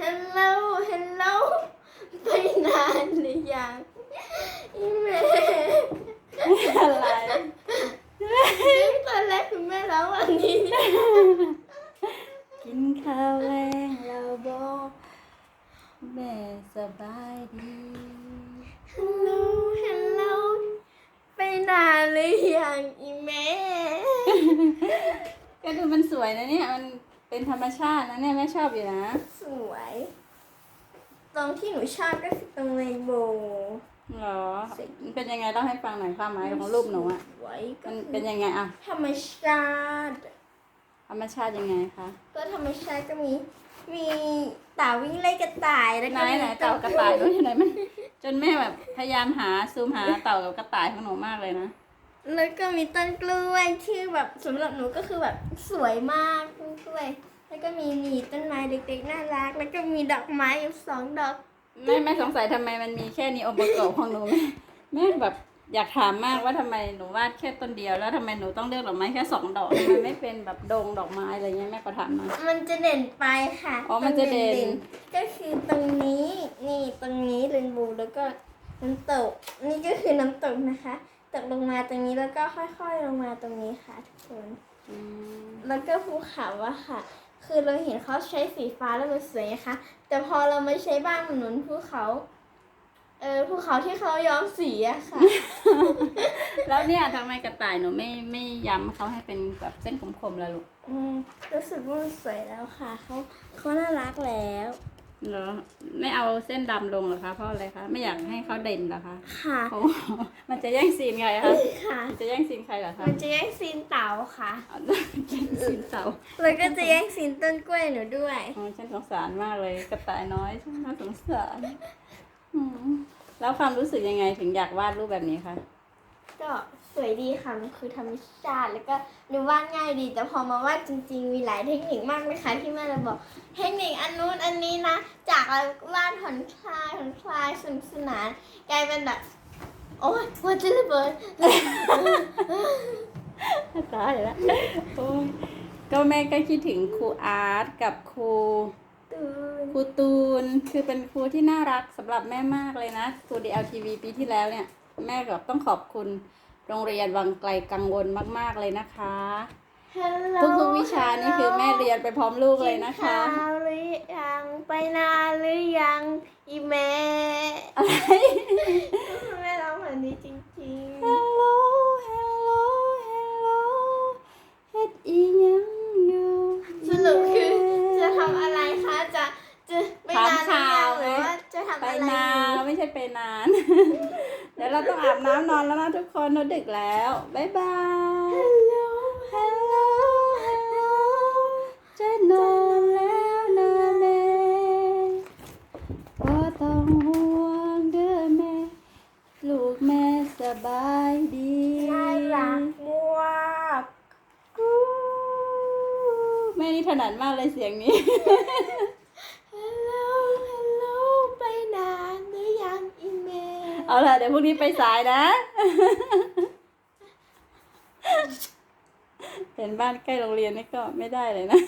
Hello Hello ไปนานหรือยังอีเมย์อะไรตอนแรกคุณแม่ร้องวันนี้ กินข้าวแรงเราบอกแม่สบายดี Hello Hello ไปนานหรือยังอีเมย์ก็ดูมันสวยนะเนี่ยมัน เป็นธรรมชาตินะเนี่ยแม่ชอบอยู่นะ สวย ตรงที่หนูชอบก็คือตรงเรนโบว์เหรอมันเป็นยังไงเล่าให้ฟังหน่อยความหมายของรูปหนูอะสวยก็มันคืเป็นยังไงอะธรรมชาติ ธรรมชาติยังไงคะ ก็ธรรมชาติก็มี มีเต่าวิ่งไล่กระต่ายแล้วไหนก็มีไหนเต่ากระต่ายรู้อยู่ไหนมัน จนแม่แบบพยายามหาซูมหาเต่ากับกระต่ายของหนูมากเลยนะ แล้วก็มีต้นกล้วยที่แบบสำหรับหนูก็คือแบบสวยมากต้นกล้วย แล้วก็มีหนีต้นไม้เด็กๆน่ารัก แล้วก็มีดอกไม้อยู่สองดอกแม่แม่สงสัยทำไมมันมีแค่นี้องค์ประกอบของหนูแม่แม่แบบอยากถามมากว่าทำไมหนูวาดแค่ต้นเดียวแล้วทำไมหนูต้องเลือกดอกไม้แค่สองดอกทำไมไม่เป็นแบบดงดอกไม้อะไรเงี้ยแม่ก็ถามหน่อยมันจะเด่นไปค่ะอ๋อมันจะเด่นก็คือตรงนี้ นี่ตรงนี้เรนโบว์แล้วก็น้ำตก นี่ก็คือน้ำตกนะคะ ตกลงมาตรงนี้แล้วก็ค่อยๆลงมาตรงนี้ค่ะทุกคนอืมแล้วก็ภูเขาอะค่ะ คือเราเห็นเขาใช้สีฟ้าแล้วมันสวยนะคะ แต่พอเรามาใช้บ้านหนุนภูเขา เออภูเขาที่เขาย้อมสีอะค่ะ แล้วเนี่ยทำไมกระต่ายหนูไม่ไม่ย้ำเขาให้เป็นแบบเส้นคมๆล่ะลูก อืมรู้สึกว่ามันสวยแล้วค่ะเขาเขาน่ารักแล้ว เหรอไม่เอาเส้นดำลงเหรอคะเพราะอะไรคะไม่อยากให้เขาเด่นเหรอคะค่ะ โอ้มันจะแย่งซีนใครคะค่ะ มันจะแย่งซีนใครเหรอคะมันจะแย่งซีนเต่าค่ะเอาแย่งซีนเต่าแล้วก็จะแย่งซีนต้นกล้วยหนูด้วย อ๋อฉันสงสารมากเลยกระต่ายน้อยฉันน่าสงสารอืมแล้วความรู้สึกยังไงถึงอยากวาดรูปแบบนี้คะ ก็สวยดีค่ะมันคือธรรมชาติแล้วก็ดูวาดง่ายดี แต่พอมาวาดจริง ๆ มีหลายเทคนิคมากเลยค่ะที่แม่เราบอก เทคนิคอันนู้นอันนี้นะ จากเราวาดผ่อนคลายผ่อนคลายสนุกสนานกลายเป็นแบบโอ๊ยว่าจะระเบิดตายแล้วโอ้ยก็แม่ก็คิดถึงครูอาร์ตกับครูตื่นครูตูนคือเป็นครูที่น่ารักสำหรับแม่มากเลยนะครู DLTV ปีที่แล้วเนี่ย แม่ก็ต้องขอบคุณโรงเรียนวังไกลกังวลมากๆเลยนะคะฮัลโหลทุกๆวิชานี่คือแม่เรียนไปพร้อมลูกเลยนะคะกิข้าวหรือยังไปนานหรือยังอีแม่อะไรแม่ร้องแบบนี้จริง Hello Hello Hello เฮ็ดอีหยังอยู่ๆสรุปคือจะทำอะไรคะจะจะไปนานหรือยังหรือว่าจะทำไปอะไรนานไม่ใช่ไปนานเดี๋ยวเราต้องอาบน้ำนอนแล้วนะทุกคนเราดึกแล้วบ๊ายบาย Hello Hello Hello จะนอนแล้วนะแม่ก็ต้องห่วงเด้อแม่ ลูกแม่สบายดีน่ารักมากกูแม่นี่ถนัดมากเลยเสียงนี้ Hello Hello ไปนานหรือยังอีแม่ เอาล่ะเดี๋ยวพรุ่งนี้ไปสายนะ เห็นบ้านใกล้โรงเรียนนี่ก็ไม่ได้เลยนะ